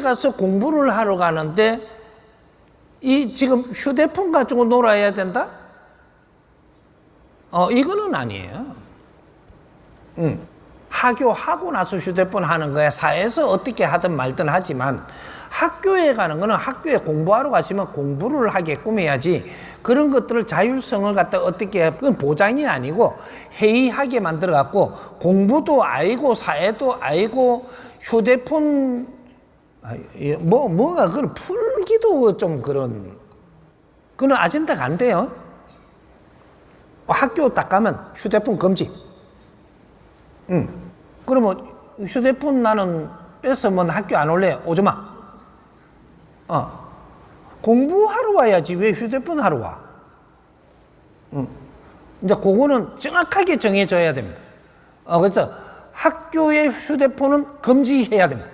가서 공부를 하러 가는데 이 지금 휴대폰 가지고 놀아야 된다? 어, 이거는 아니에요. 응. 하교하고 나서 휴대폰 하는 거야. 사회에서 어떻게 하든 말든 하지만 학교에 가는 거는 학교에 공부하러 가시면 공부를 하게끔 해야지 그런 것들을 자율성을 갖다 어떻게 해. 그건 보장이 아니고 해이하게 만들어 갖고 공부도 알고 사회도 알고 휴대폰 뭐 뭐가 그런 풀기도 좀 그런 그런 아젠다가 안 돼요. 학교 딱 가면 휴대폰 금지. 응. 그러면 휴대폰 나는 뺏으면 학교 안 올래? 오지 마. 어. 공부하러 와야지 왜 휴대폰 하러 와? 응. 이제 그거는 정확하게 정해져야 됩니다. 어, 그래서 학교의 휴대폰은 금지해야 됩니다.